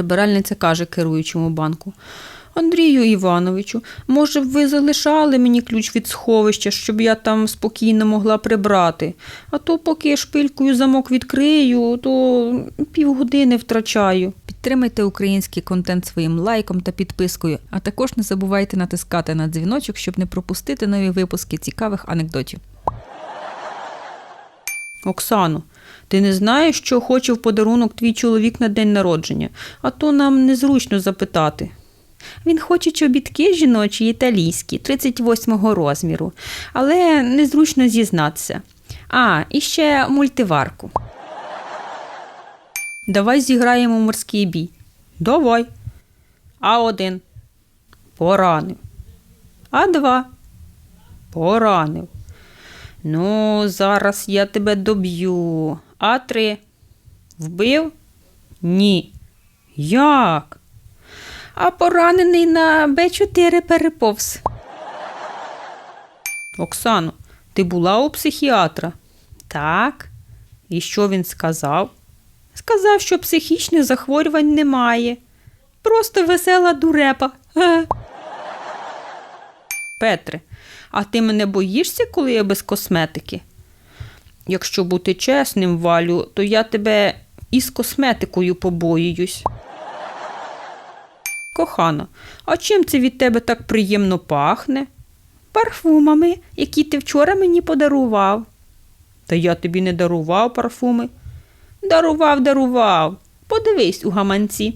Прибиральниця каже керуючому банку. Андрію Івановичу, може б ви залишали мені ключ від сховища, щоб я там спокійно могла прибрати. А то поки я шпилькою замок відкрию, то півгодини втрачаю. Підтримайте український контент своїм лайком та підпискою, а також не забувайте натискати на дзвіночок, щоб не пропустити нові випуски цікавих анекдотів. Оксано, ти не знаєш, що хоче в подарунок твій чоловік на день народження, а то нам незручно запитати. Він хоче чобітки жіночі італійські, 38-го розміру, але незручно зізнатися. А, і ще мультиварку. Давай зіграємо в морський бій. Давай. А1. Поранив. А2. Поранив. Ну, зараз я тебе доб'ю. А3. Вбив? Ні. Як? А поранений на Б4 переповз. Оксано, ти була у психіатра? Так. І що він сказав? Сказав, що психічних захворювань немає. Просто весела дурепа. Петре, а ти мене боїшся, коли я без косметики? Якщо бути чесним, Валю, то я тебе із косметикою побоююсь. Кохана, а чим це від тебе так приємно пахне? Парфумами, які ти вчора мені подарував. Та я тобі не дарував парфуми. Дарував, дарував. Подивись у гаманці.